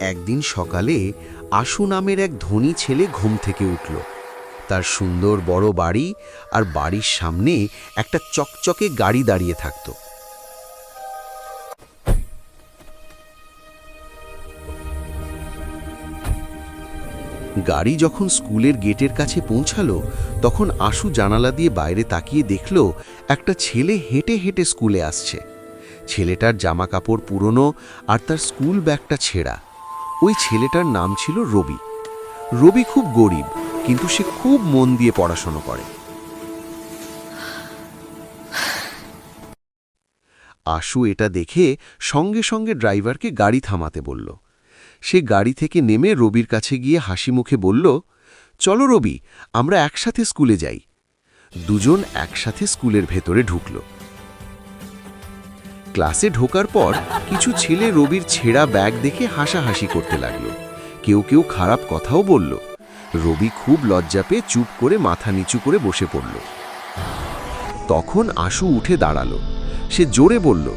একদিন সকালে আশু নামের এক ধনী ছেলে ঘুম থেকে উঠল। তার সুন্দর বড় বাড়ি আর বাড়ির সামনে একটা চকচকে গাড়ি দাঁড়িয়ে থাকত। গাড়ি যখন স্কুলের গেটের কাছে পৌঁছালো, তখন আশু জানালা দিয়ে বাইরে তাকিয়ে দেখল, একটা ছেলে হেঁটে হেঁটে স্কুলে আসছে। ছেলেটার জামা কাপড় পুরনো আর তার স্কুল ব্যাগটা ছেঁড়া। ওই ছেলেটার নাম ছিল রবি। রবি খুব গরিব, কিন্তু সে খুব মন দিয়ে পড়াশোনা করে। আশু এটা দেখে সঙ্গে সঙ্গে ড্রাইভারকে গাড়ি থামাতে বলল। সে গাড়ি থেকে নেমে রবির কাছে গিয়ে হাসি মুখে বলল, চলো রবি, আমরা একসাথে স্কুলে যাই। দুজন একসাথে স্কুলের ভেতরে ঢুকল। ক্লাসে ঢোকার পর কিছু ছেলে রবির ছেঁড়া ব্যাগ দেখে হাসাহাসি করতে লাগল। কেউ কেউ খারাপ কথাও বলল। রবি খুব লজ্জা পেয়ে চুপ করে মাথা নিচু করে বসে পড়ল। তখন আশু উঠে দাঁড়াল। সে জোরে বলল,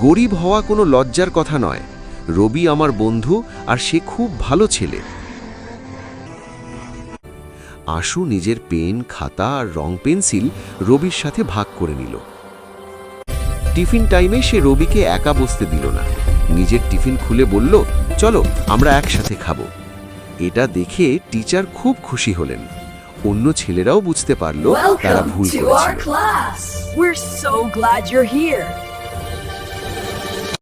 গরিব হওয়া কোনো লজ্জার কথা নয়। রবি আমার বন্ধু আর সে খুব ভালো ছেলে। আশু নিজের পেন, খাতা আর রং পেন্সিল রবির সাথে ভাগ করে নিল। টিফিন টাইমে সে রবিকে একা বসতে দিল না। নিজের টিফিন খুলে বলল চলো আমরা একসাথে খাব। এটা দেখে টিচার খুব খুশি হলেন। অন্য ছেলেরাও বুঝতে পারল তারা ভুল করেছিল।